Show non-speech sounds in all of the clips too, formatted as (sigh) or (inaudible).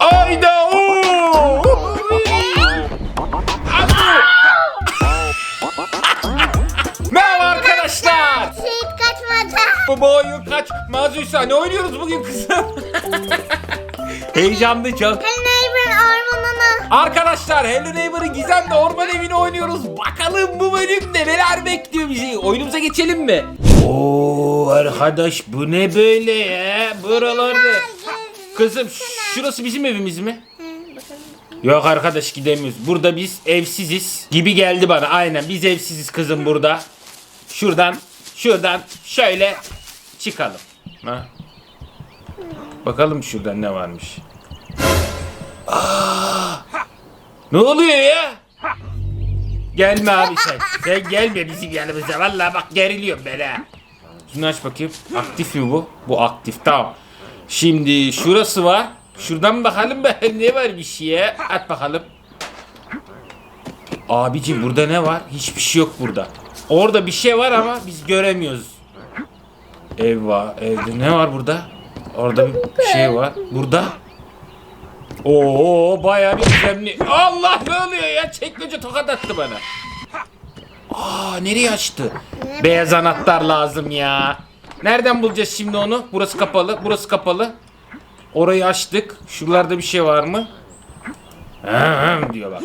Ayda oo! Merhaba arkadaşlar. Şehit kaçmadı. Bu boyun kaç? Mazuysa ne oynuyoruz bugün kızım? (laughs) Heyecanlı çok. Hello Neighbor'ın ormanını. Arkadaşlar Hello Neighbor'ın gizemli orman evini oynuyoruz. Bakalım bu bölümde neler bekliyor bizi. Oyunumuza geçelim mi? Oo arkadaş bu ne böyle ya? Buralarda. Kızım şurası bizim evimiz mi? Yok arkadaş gidemiyoruz. Burada biz evsiziz gibi geldi bana. Aynen biz evsiziz kızım burada. Şuradan şuradan şöyle çıkalım. Ha? Bakalım şuradan ne varmış. Aa! Ne oluyor ya? Gelme abi sen. Sen gelme bizim yanımıza. Vallahi bak geriliyorum ben ha. Şunu aç bakayım. Aktif mi bu? Bu aktif tamam. Şimdi şurası var. Şuradan bakalım bakalım (laughs) ne var bir şey ya. At bakalım. Abici burada ne var? Hiçbir şey yok burada. Orada bir şey var ama biz göremiyoruz. Ev. Evde ne var burada? Orada bir şey var. Burada. Oo bayağı bir gizemli. Allah ne oluyor ya? Çekmece tokat attı bana. Aa nereye açtı? Beyaz anahtar lazım ya. Nereden bulacağız şimdi onu? Burası kapalı. Burası kapalı. Orayı açtık. Şuralarda bir şey var mı? Hem diyor bak.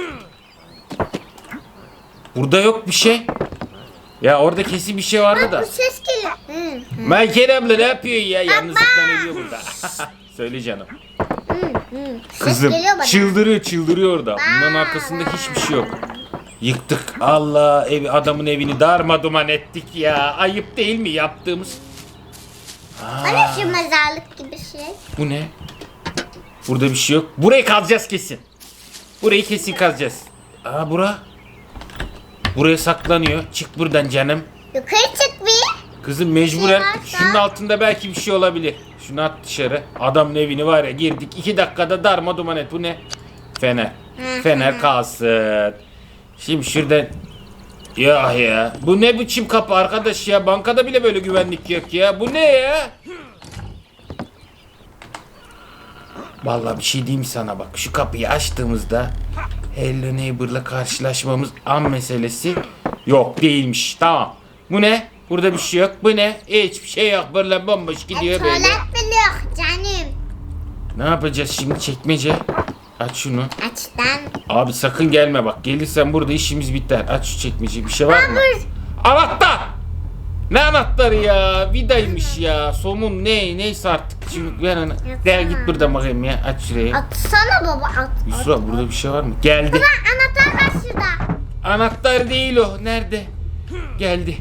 Burada yok bir şey. Ya orada kesin bir şey vardı da. Bu ses geliyor. Hı. Melike abla ne yapıyor ya? Yalnızlıktan ölüyor burada. (laughs) Söyle canım. Kızım geliyor bana. çıldırıyor çıldırıyor orada. Bunların arkasında hiçbir şey yok. Yıktık. Allah evi adamın evini darma duman ettik ya. Ayıp değil mi yaptığımız? Hani şu mezarlık gibi şey. Bu ne? Burada bir şey yok. Burayı kazacağız kesin. Burayı kesin kazacağız. Aa bura. Buraya saklanıyor. Çık buradan canım. Yukarı çık. Kızım mecburen şunun altında belki bir şey olabilir. Şunu at dışarı. Adamın evini var ya girdik. iki dakikada darma duman et. Bu ne? Fener. Fener kalsın. Şimdi şuradan ya ya. Bu ne biçim kapı arkadaş ya? Bankada bile böyle güvenlik yok ya. Bu ne ya? Vallahi bir şey diyeyim sana bak. Şu kapıyı açtığımızda Hello Neighbor'la karşılaşmamız an meselesi yok değilmiş. Tamam. Bu ne? Burada bir şey yok. Bu ne? Hiçbir şey yok. Böyle bomboş gidiyor böyle. Tuvalet bile yok canım. Ne yapacağız şimdi çekmece? Aç şunu. Açtan. Abi sakın gelme bak. Gelirsen burada işimiz biter. Aç şu çekmeceyi. Bir şey var mı? Anahtar! Ne anahtarı ya? Vidaymış ya. Somun ne? Neyse artık. Şimdi ver onu. Gel git buradan bakayım ya. Aç şurayı. Atsana baba at. Yusra burada bir şey var mı? Geldi. Anahtar var şurada. Anahtar değil o. Nerede? Geldi.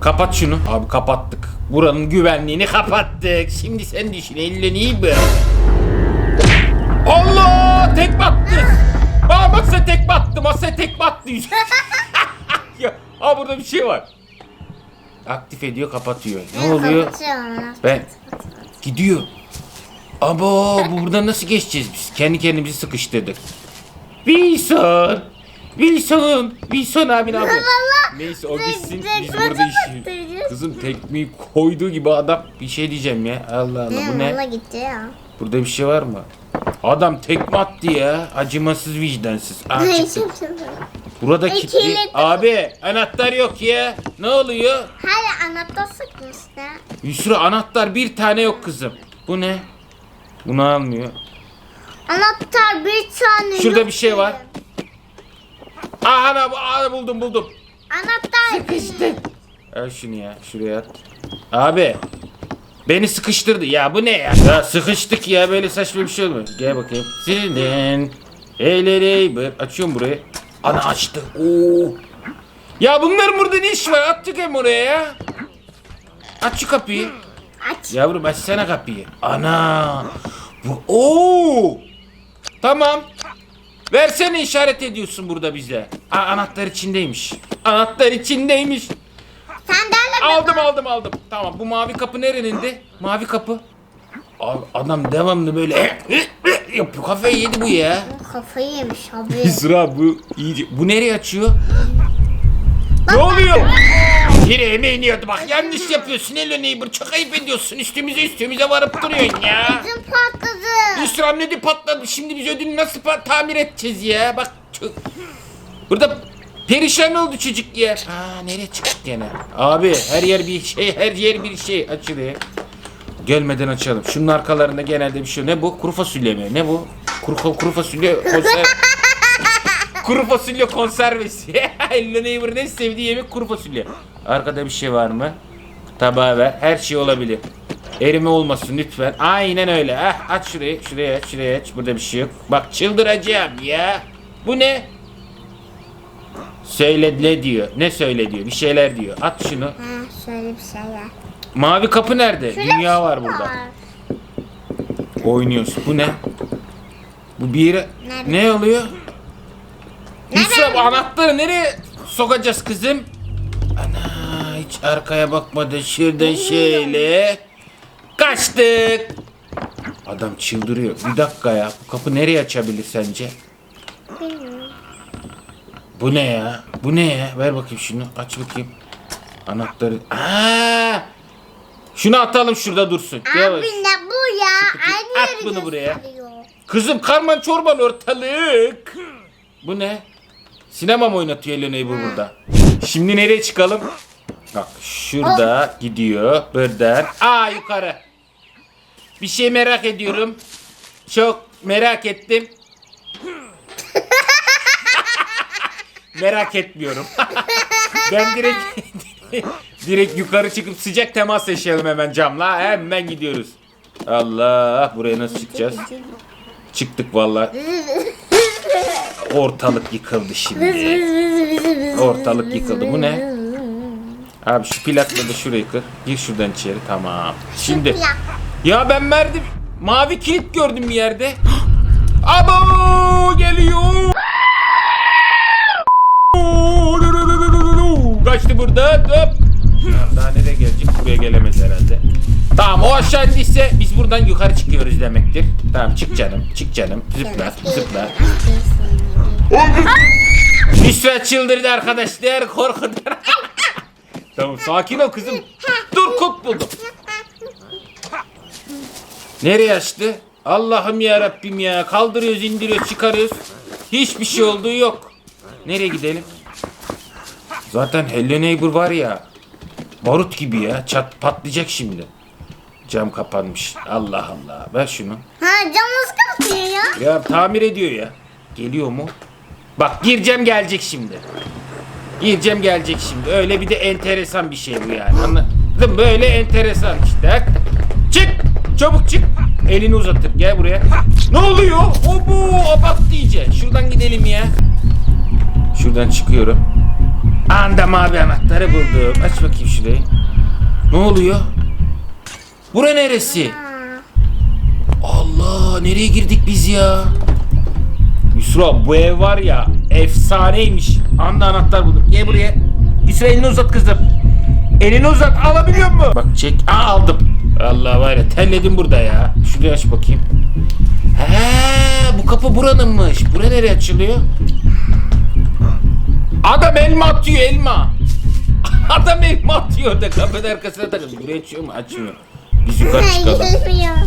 Kapat şunu. Abi kapattık. Buranın güvenliğini kapattık. Şimdi sen düşün. Elle iyi bırak. Allah! Tek battı. Aa masa tek battı. Masa tek battı. (laughs) ya, aa burada bir şey var. Aktif ediyor kapatıyor. Ne oluyor? Ben gidiyor. Bu buradan nasıl geçeceğiz biz? Kendi kendimizi sıkıştırdık. Wilson. Wilson. Wilson abi ne yapıyor? Valla. Neyse o gitsin biz burada işi. Kızım tekmeyi koyduğu gibi adam bir şey diyeceğim ya. Allah Allah bu Valla ne? gitti ya. Burada bir şey var mı? Adam tekme attı ya. Acımasız vicdansız. Ay, çıktı. Burada Ay, kilitli. Abi anahtar yok ya. Ne oluyor? Hala anahtar sıkmışlar. Yusra anahtar bir tane yok kızım. Bu ne? Bunu almıyor. Anahtar bir tane Şurada yok bir şey var. Aa, ana, aa buldum buldum. Anahtar. Sıkıştı. Al şunu ya şuraya at. Abi. Beni sıkıştırdı. Ya bu ne ya? Ya sıkıştık ya böyle saçma bir şey olmuyor. Gel bakayım. Senin. Eğleri. Böyle açıyorum burayı. Ana açtı. Oo. Ya bunların burada ne iş var? Attık hem oraya ya. Aç şu kapıyı. Aç. Yavrum açsana kapıyı. Ana. Bu Oo. Tamam. Versene işaret ediyorsun burada bize. Aa, anahtar içindeymiş. Anahtar içindeymiş. Sandalye Aldım aldım aldım. Tamam bu mavi kapı nerenindi? Mavi kapı. Abi adam devamlı böyle (coughs) yapıyor. Kafayı yedi bu ya. Kafayı yemiş abi. (laughs) Sıra bu iyice. Bu nereye açıyor? Ne oluyor? Biri emeğini yiyordu bak yanlış yapıyorsun Hello Neighbor çok ayıp ediyorsun üstümüze üstümüze varıp duruyorsun ya. Bizim patladı. Hüsran ödü patladı şimdi biz ödülü nasıl tamir edeceğiz ya bak. çok- Burada perişan oldu çocuk ya. Aa nereye çıktık gene? Abi her yer bir şey her yer bir şey açılıyor. Gelmeden açalım. Şunun arkalarında genelde bir şey. Ne bu? Kuru fasulye mi? Ne bu? Kuru, kuru fasulye konser... (laughs) kuru fasulye konservesi. Hello Neighbor'ın en sevdiği yemek kuru fasulye. Arkada bir şey var mı? Tabağı ver. Her şey olabilir. Erime olmasın lütfen. Aynen öyle. Ah, aç şurayı. Şuraya aç. Şuraya aç. Burada bir şey yok. Bak çıldıracağım ya. Bu ne? Söyle ne diyor? Ne söyle diyor? Bir şeyler diyor. At şunu. Ha şöyle bir şey var. Mavi kapı nerede? Şöyle Dünya şey var burada. Oynuyoruz. Bu ne? Bu bir yere... Nerede? Ne oluyor? Yusuf anahtarı nereye sokacağız kızım? Ana hiç arkaya bakmadı. Şuradan şöyle. Kaçtık. Adam çıldırıyor. Bir dakika ya. Bu kapı nereye açabilir sence? Bu ne ya? Bu ne ya? Ver bakayım şunu. Aç bakayım. Anahtarı. Aa! Şunu atalım şurada dursun. Yavaş. Abi ne bu ya? Aynı At yeri bunu buraya. gösteriyor. Kızım karman çorban ortalık. Bu ne? Sinema mı oynatıyor Hello Neighbor burada? Şimdi nereye çıkalım? Bak şurada gidiyor. Buradan. Aa yukarı. Bir şey merak ediyorum. Çok merak ettim. merak etmiyorum. (laughs) ben direkt (laughs) direkt yukarı çıkıp sıcak temas yaşayalım hemen camla. Hemen gidiyoruz. Allah buraya nasıl çıkacağız? Çıktık vallahi. (laughs) Ortalık yıkıldı şimdi. Ortalık yıkıldı. Bu ne? Abi şu plakla da şurayı kır. Gir şuradan içeri. Tamam. Şimdi. Ya ben merdim. Mavi kilit gördüm bir yerde. (gasps) Abo geliyor. (gasps) Kaçtı burada. Hop. Daha nereye gelecek? Buraya gelemez herhalde. Tamam o aşağı indiyse biz buradan yukarı çıkıyoruz demektir. Tamam çık canım. Çık canım. Zıpla zıpla. Nusret çıldırdı arkadaşlar. Korkudan. (laughs) tamam sakin ol kızım. Dur kod buldum. Nereye açtı? Allah'ım ya Rabbim ya. Kaldırıyoruz, indiriyoruz, çıkarıyoruz. Hiçbir şey olduğu yok. Nereye gidelim? Zaten Hello Neighbor var ya. Barut gibi ya. Çat patlayacak şimdi. Cam kapanmış. Allah Allah. Ver şunu. Ha camımız kapatıyor ya. Ya tamir ediyor ya. Geliyor mu? Bak gireceğim gelecek şimdi. Gireceğim gelecek şimdi. Öyle bir de enteresan bir şey bu yani. Anladın mı? Böyle enteresan işte. Çık. Çabuk çık. Elini uzatır. Gel buraya. Ne oluyor? O bu. O bak diyecek. Şuradan gidelim ya. Şuradan çıkıyorum. Anda mavi anahtarı buldum. Aç bakayım şurayı. Ne oluyor? Bura neresi? Allah nereye girdik biz ya? Yusra bu ev var ya efsaneymiş. Anda anahtar buldum. Gel buraya. Yusra elini uzat kızım. Elini uzat alabiliyor mu? Bak çek. Aa aldım. Allah var ya terledim burada ya. Şurayı aç bakayım. He bu kapı buranınmış. Bura nereye açılıyor? Adam elma atıyor elma. (laughs) Adam elma atıyor da kapının arkasına takıldı. Buraya açıyor mu? Açmıyor. Biz yukarı çıkalım.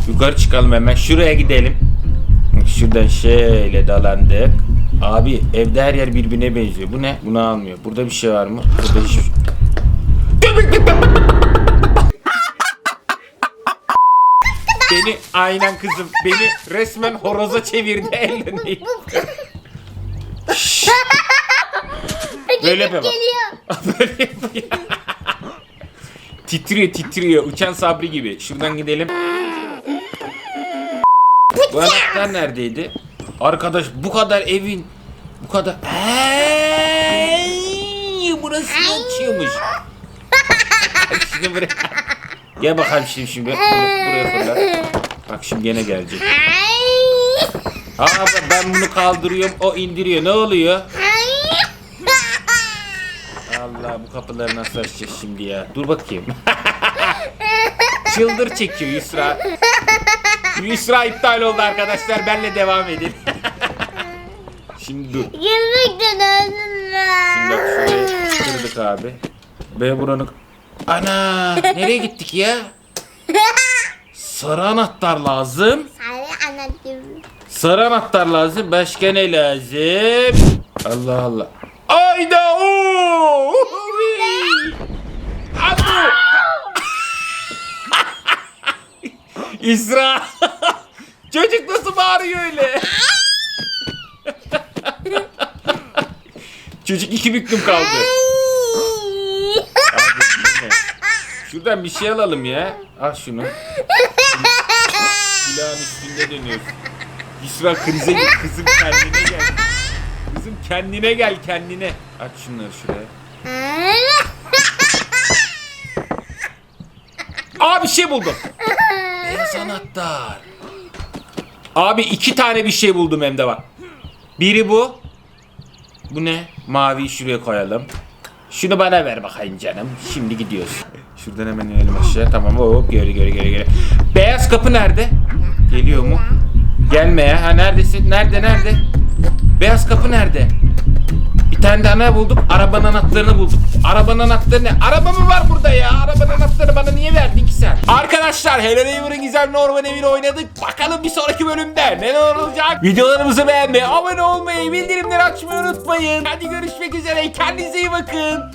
Yukarı çıkalım hemen. Şuraya gidelim. Şuradan şöyle dalandık. Abi evde her yer birbirine benziyor. Bu ne? Bunu almıyor. Burada bir şey var mı? Burada hiç... Beni aynen kızım. Beni resmen horoza çevirdi (laughs) elini. Böyle yapıyor. (laughs) Böyle yapıyor. titriyor titriyor. Uçan Sabri gibi. Şuradan gidelim. Bu anahtar neredeydi? Arkadaş bu kadar evin bu kadar Hey, burası açıyormuş. şimdi buraya. Gel bakalım şimdi şimdi buraya fırlat. Bak şimdi gene gelecek. Aa ben bunu kaldırıyorum o indiriyor. Ne oluyor? Allah bu kapıları nasıl açacağız şimdi ya? Dur bakayım. (laughs) Çıldır çekiyor Yusra. Yusra iptal oldu arkadaşlar. Benle devam edin. (laughs) şimdi dur. Gülmekten öldüm Şimdi bak ben. şurayı kırdık abi. B buranın... Ana nereye gittik ya? Sarı anahtar lazım. Sarı anacığım. Sarı anahtar lazım. Başka ne lazım? Allah Allah. Ayda o. Abu. İsra. Çocuk nasıl bağırıyor öyle? Çocuk iki büklüm kaldı. Şuradan bir şey alalım ya. Al şunu. Silahın üstünde dönüyorsun. İsra krize gir. Kızım kendine gel. Kızım kendine gel kendine. Aç şunları şuraya. Aa bir şey buldum. Anahtar. Abi iki tane bir şey buldum hem de bak. Biri bu. Bu ne? Maviyi şuraya koyalım. Şunu bana ver bakayım canım. Şimdi gidiyoruz. Şuradan hemen inelim aşağı. Tamam hop geri geri geri geri. Beyaz kapı nerede? Geliyor mu? Gelme ya. Ha neredesin? Nerede nerede? Beyaz kapı nerede? Tane bulduk? Arabanın anahtarını bulduk. Arabanın anahtarı ne? Araba mı var burada ya? Arabanın anahtarını bana niye verdin ki sen? Arkadaşlar Hello Neighbor'ın gizemli orman evini oynadık. Bakalım bir sonraki bölümde neler olacak? Videolarımızı beğenmeyi, abone olmayı, bildirimleri açmayı unutmayın. Hadi görüşmek üzere. Kendinize iyi bakın.